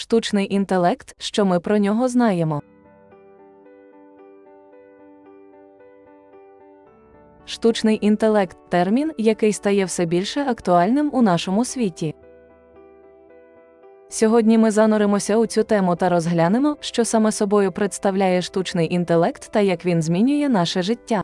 Штучний інтелект, що ми про нього знаємо. Штучний інтелект термін, який стає все більше актуальним у нашому світі. Сьогодні ми зануримося у цю тему та розглянемо, що саме собою представляє штучний інтелект та як він змінює наше життя.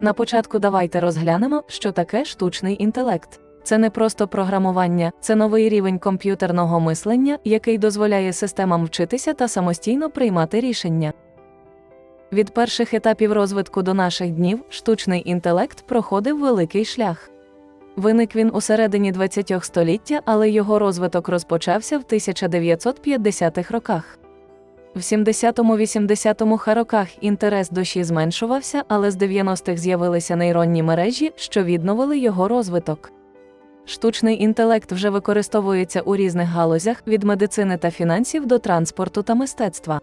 На початку давайте розглянемо, що таке штучний інтелект. Це не просто програмування, це новий рівень комп'ютерного мислення, який дозволяє системам вчитися та самостійно приймати рішення. Від перших етапів розвитку до наших днів штучний інтелект проходив великий шлях. Виник він у середині ХХ століття, але його розвиток розпочався в 1950-х роках. В 70-80-х роках інтерес душі зменшувався, але з 90-х з'явилися нейронні мережі, що відновили його розвиток. Штучний інтелект вже використовується у різних галузях від медицини та фінансів до транспорту та мистецтва.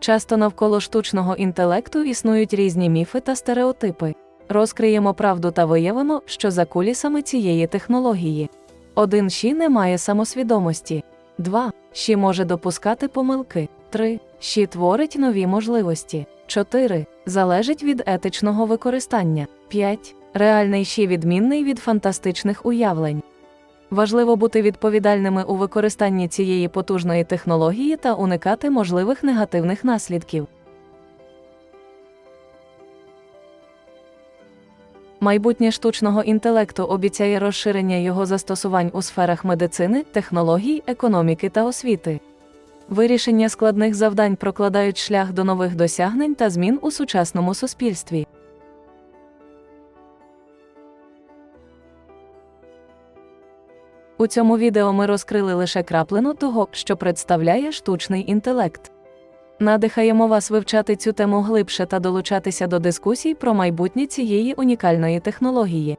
Часто навколо штучного інтелекту існують різні міфи та стереотипи. Розкриємо правду та виявимо, що за кулісами цієї технології. 1. Ші не має самосвідомості. 2. Ші може допускати помилки. 3. Ші творить нові можливості. 4. Залежить від етичного використання. 5. Реальний ші відмінний від фантастичних уявлень. Важливо бути відповідальними у використанні цієї потужної технології та уникати можливих негативних наслідків. Майбутнє штучного інтелекту обіцяє розширення його застосувань у сферах медицини, технологій, економіки та освіти. Вирішення складних завдань прокладають шлях до нових досягнень та змін у сучасному суспільстві. У цьому відео ми розкрили лише краплину того, що представляє штучний інтелект. Надихаємо вас вивчати цю тему глибше та долучатися до дискусій про майбутнє цієї унікальної технології.